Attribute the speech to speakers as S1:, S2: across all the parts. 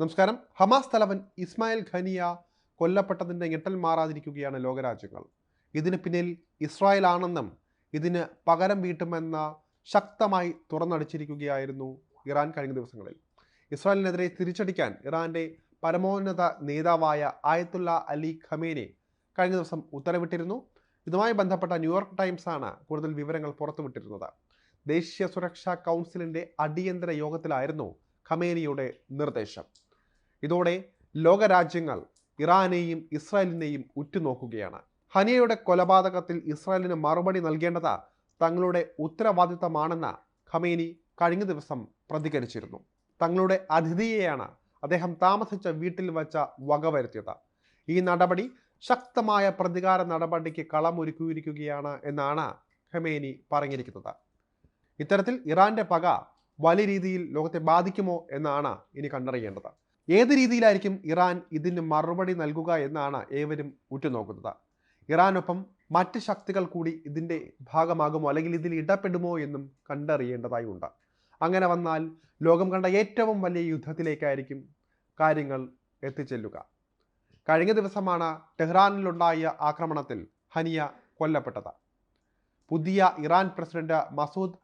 S1: നമസ്കാരം. ഹമാസ് തലവൻ ഇസ്മായിൽ ഖനിയ കൊല്ലപ്പെട്ടതിന്റെ ഞെട്ടൽ മാറാതിരിക്കുകയാണ് ലോകരാജ്യങ്ങൾ. ഇതിന് പിന്നിൽ ഇസ്രായേൽ ആണെന്നും ഇതിന് പകരം വീട്ടുമെന്ന ശക്തമായി തുറന്നടിച്ചിരിക്കുകയായിരുന്നു ഇറാൻ കഴിഞ്ഞ ദിവസങ്ങളിൽ. ഇസ്രായേലിനെതിരെ തിരിച്ചടിക്കാൻ ഇറാന്റെ പരമോന്നത നേതാവായ ആയത്തുള്ള അലി ഖമേനെ കഴിഞ്ഞ ദിവസം ഉത്തരവിട്ടിരുന്നു. ഇതുമായി ബന്ധപ്പെട്ട ന്യൂയോർക്ക് ടൈംസ് ആണ് കൂടുതൽ വിവരങ്ങൾ പുറത്തുവിട്ടിരുന്നത്. ദേശീയ സുരക്ഷാ കൗൺസിലിന്റെ അടിയന്തര യോഗത്തിലായിരുന്നു ഖമേനിയുടെ നിർദ്ദേശം. ഇതോടെ ലോകരാജ്യങ്ങൾ ഇറാനെയും ഇസ്രായേലിനെയും ഉറ്റുനോക്കുകയാണ്. ഹനിയയുടെ കൊലപാതകത്തിൽ ഇസ്രായേലിന് മറുപടി നൽകേണ്ടത് തങ്ങളുടെ ഉത്തരവാദിത്തമാണെന്ന് ഖമേനി കഴിഞ്ഞ ദിവസം പ്രതികരിച്ചിരുന്നു. തങ്ങളുടെ അതിഥിയെയാണ് അദ്ദേഹം താമസിച്ച വീട്ടിൽ വച്ച വകവരുത്തിയത്. ഈ നടപടി ശക്തമായ പ്രതികാര നടപടിക്ക് കളമൊരുക്കിയിരിക്കുകയാണ് എന്നാണ് ഖമേനി പറഞ്ഞിരിക്കുന്നത്. ഇത്തരത്തിൽ ഇറാന്റെ പക വലിയ രീതിയിൽ ലോകത്തെ ബാധിക്കുമോ എന്നാണ് ഇനി കണ്ടറിയേണ്ടത്. ഏത് രീതിയിലായിരിക്കും ഇറാൻ ഇതിന് മറുപടി നൽകുക എന്നാണ് ഏവരും ഉറ്റുനോക്കുന്നത്? ഇറാനൊപ്പം മറ്റ് ശക്തികൾ കൂടി ഇതിന്റെ ഭാഗമാകുമോ അല്ലെങ്കിൽ ഇതിൽ ഇടപെടുമോ എന്നും കണ്ടറിയേണ്ടതായി ഉണ്ട്. അങ്ങനെ വന്നാൽ ലോകം കണ്ട ഏറ്റവും വലിയ യുദ്ധത്തിലേക്കായിരിക്കും കാര്യങ്ങൾ എത്തിച്ചെല്ലുക. കഴിഞ്ഞ ദിവസമാണ് ടെഹ്റാനിലുണ്ടായ ആക്രമണത്തിൽ ഹനിയ കൊല്ലപ്പെട്ടത്. പുതിയ ഇറാൻ പ്രസിഡന്റ് മസൂദ്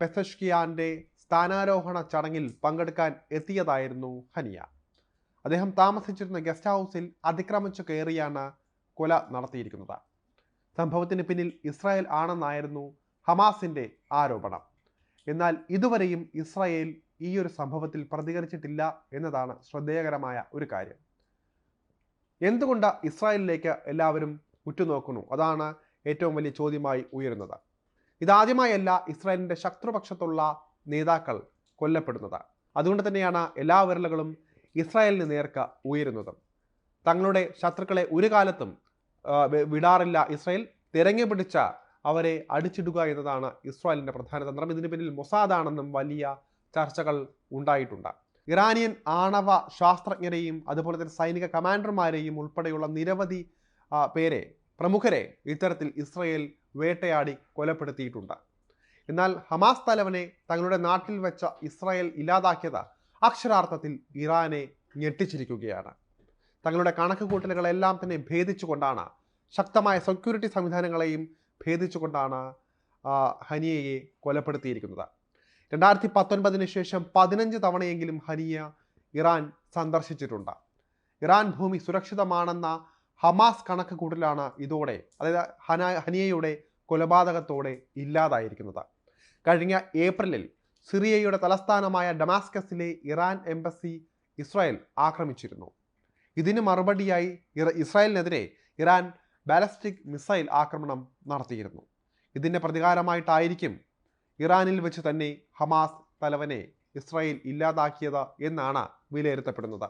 S1: പെസഷ്കിയാന്റെ സ്ഥാനാരോഹണ ചടങ്ങിൽ പങ്കെടുക്കാൻ എത്തിയതായിരുന്നു ഹനിയ. അദ്ദേഹം താമസിച്ചിരുന്ന ഗസ്റ്റ് ഹൗസിൽ അതിക്രമിച്ചു കയറിയാണ് കൊല നടത്തിയിരിക്കുന്നത്. സംഭവത്തിന് പിന്നിൽ ഇസ്രായേൽ ആണെന്നായിരുന്നു ഹമാസിന്റെ ആരോപണം. എന്നാൽ ഇതുവരെയും ഇസ്രായേൽ ഈ ഒരു സംഭവത്തിൽ പ്രതികരിച്ചിട്ടില്ല എന്നതാണ് ശ്രദ്ധേയകരമായ ഒരു കാര്യം. എന്തുകൊണ്ട് ഇസ്രായേലിലേക്ക് എല്ലാവരും ഉറ്റുനോക്കുന്നു? അതാണ് ഏറ്റവും വലിയ ചോദ്യമായി ഉയരുന്നത്. ഇതാദ്യമായല്ല ഇസ്രായേലിന്റെ ശത്രുപക്ഷത്തുള്ള നേതാക്കൾ കൊല്ലപ്പെടുന്നത്. അതുകൊണ്ട് തന്നെയാണ് എല്ലാ വിരലുകളും ഇസ്രായേലിന് നേർക്ക് ഉയരുന്നത്. തങ്ങളുടെ ശത്രുക്കളെ ഒരു കാലത്തും വിടാറില്ല. ഇസ്രായേൽ തിരങ്ങി പിടിച്ച അവരെ അടിച്ചിടുക എന്നതാണ് ഇസ്രായേലിന്റെ പ്രധാന തന്ത്രം. ഇതിന് പിന്നിൽ മൊസാദാണെന്നും വലിയ ചർച്ചകൾ ഉണ്ടായിട്ടുണ്ട്. ഇറാനിയൻ ആണവ ശാസ്ത്രജ്ഞരെയും അതുപോലെ തന്നെ സൈനിക കമാൻഡർമാരെയും ഉൾപ്പെടെയുള്ള നിരവധി പേരെ പ്രമുഖരെ ഇത്തരത്തിൽ ഇസ്രയേൽ വേട്ടയാടി കൊലപ്പെടുത്തിയിട്ടുണ്ട്. എന്നാൽ ഹമാസ് തലവനെ തങ്ങളുടെ നാട്ടിൽ വെച്ച ഇസ്രായേൽ ഇല്ലാതാക്കിയത് അക്ഷരാർത്ഥത്തിൽ ഇറാനെ ഞെട്ടിച്ചിരിക്കുകയാണ്. തങ്ങളുടെ കണക്ക് കൂട്ടലുകളെല്ലാം തന്നെ ഭേദിച്ചുകൊണ്ടാണ് ശക്തമായ സെക്യൂരിറ്റി സംവിധാനങ്ങളെയും ഭേദിച്ചുകൊണ്ടാണ് ഹനിയയെ കൊലപ്പെടുത്തിയിരിക്കുന്നത്. രണ്ടായിരത്തി പത്തൊൻപതിന് ശേഷം പതിനഞ്ച് തവണയെങ്കിലും ഹനിയ ഇറാൻ സന്ദർശിച്ചിട്ടുണ്ട്. ഇറാൻ ഭൂമി സുരക്ഷിതമാണെന്ന ഹമാസ് കണക്ക് കൂട്ടലാണ് ഇതോടെ അതായത് ഹന ഹനിയയുടെ കൊലപാതകത്തോടെ ഇല്ലാതായിരിക്കുന്നത്. കഴിഞ്ഞ ഏപ്രിലിൽ സിറിയയുടെ തലസ്ഥാനമായ ഡമാസ്കസിലെ ഇറാൻ എംബസി ഇസ്രായേൽ ആക്രമിച്ചിരുന്നു. ഇതിന് മറുപടിയായി ഇസ്രായേലിനെതിരെ ഇറാൻ ബാലസ്റ്റിക് മിസൈൽ ആക്രമണം നടത്തിയിരുന്നു. ഇതിന്റെ പ്രതികാരമായിട്ടായിരിക്കും ഇറാനിൽ വെച്ച് തന്നെ ഹമാസ് തലവനെ ഇസ്രായേൽ ഇല്ലാതാക്കിയത് എന്നാണ് വിലയിരുത്തപ്പെടുന്നത്.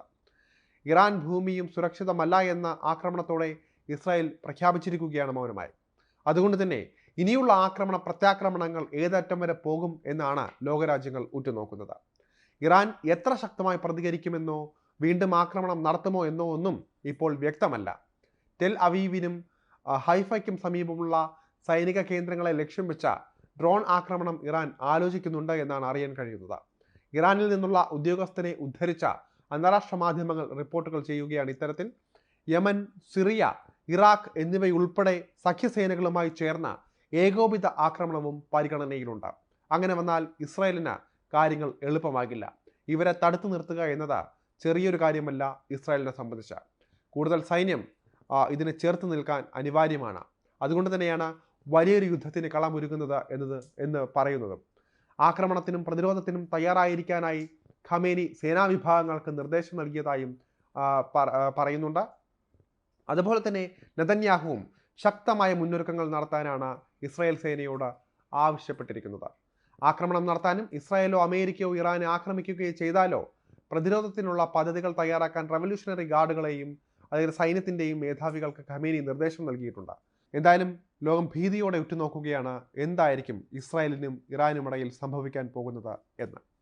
S1: ഇറാൻ ഭൂമിയും സുരക്ഷിതമല്ല എന്ന ആക്രമണത്തോടെ ഇസ്രായേൽ പ്രഖ്യാപിച്ചിരിക്കുകയാണ് മൗനമായി. അതുകൊണ്ട് തന്നെ ഇനിയുള്ള ആക്രമണ പ്രത്യാക്രമണങ്ങൾ ഏതറ്റം വരെ പോകും എന്നാണ് ലോകരാജ്യങ്ങൾ ഉറ്റുനോക്കുന്നത്. ഇറാൻ എത്ര ശക്തമായി പ്രതികരിക്കുമെന്നോ വീണ്ടും ആക്രമണം നടത്തുമോ എന്നോ ഒന്നും ഇപ്പോൾ വ്യക്തമല്ല. ടെൽ അവീവിനും ഹൈഫയ്ക്കും സമീപമുള്ള സൈനിക കേന്ദ്രങ്ങളെ ലക്ഷ്യം വെച്ച ഡ്രോൺ ആക്രമണം ഇറാൻ ആലോചിക്കുന്നുണ്ട് എന്നാണ് അറിയാൻ കഴിയുന്നത്. ഇറാനിൽ നിന്നുള്ള ഉദ്യോഗസ്ഥനെ ഉദ്ധരിച്ച അന്താരാഷ്ട്ര മാധ്യമങ്ങൾ റിപ്പോർട്ടുകൾ ചെയ്യുകയാണ് ഇത്തരത്തിൽ. യമൻ സിറിയ ഇറാഖ് എന്നിവയുൾപ്പെടെ സഖ്യസേനകളുമായി ചേർന്ന ഏകോപിത ആക്രമണവും പരിഗണനയിലുണ്ട് അങ്ങനെ വന്നാൽ ഇസ്രായേലിന് കാര്യങ്ങൾ എളുപ്പമാകില്ല. ഇവരെ തടുത്തു നിർത്തുക എന്നത് ചെറിയൊരു കാര്യമല്ല ഇസ്രായേലിനെ സംബന്ധിച്ച്. കൂടുതൽ സൈന്യം ഇതിനെ ചേർത്ത് നിൽക്കാൻ അനിവാര്യമാണ്. അതുകൊണ്ട് തന്നെയാണ് വലിയൊരു യുദ്ധത്തിന് കളമൊരുങ്ങുന്നത് എന്നത് എന്ന് പറയുന്നതും. ആക്രമണത്തിനും പ്രതിരോധത്തിനും തയ്യാറായിരിക്കാനായി ഖമേനി സേനാവിഭാഗങ്ങൾക്ക് നിർദ്ദേശം നൽകിയതായും പറയുന്നുണ്ട്. അതുപോലെ തന്നെ നെതന്യാഹുവും ശക്തമായ മുന്നൊരുക്കങ്ങൾ നടത്താനാണ് ഇസ്രായേൽ സേനയോട് ആവശ്യപ്പെട്ടിരിക്കുന്നത്. ആക്രമണം നടത്താനും ഇസ്രായേലോ അമേരിക്കയോ ഇറാനെ ആക്രമിക്കുകയോ ചെയ്താലോ പ്രതിരോധത്തിനുള്ള പദ്ധതികൾ തയ്യാറാക്കാൻ റവല്യൂഷണറി ഗാർഡുകളെയും അതായത് സൈന്യത്തിന്റെയും മേധാവികൾക്ക് ഖമേനി നിർദ്ദേശം നൽകിയിട്ടുണ്ട്. എന്തായാലും ലോകം ഭീതിയോടെ ഉറ്റുനോക്കുകയാണ് എന്തായിരിക്കും ഇസ്രായേലിനും ഇറാനുമിടയിൽ സംഭവിക്കാൻ പോകുന്നത് എന്ന്.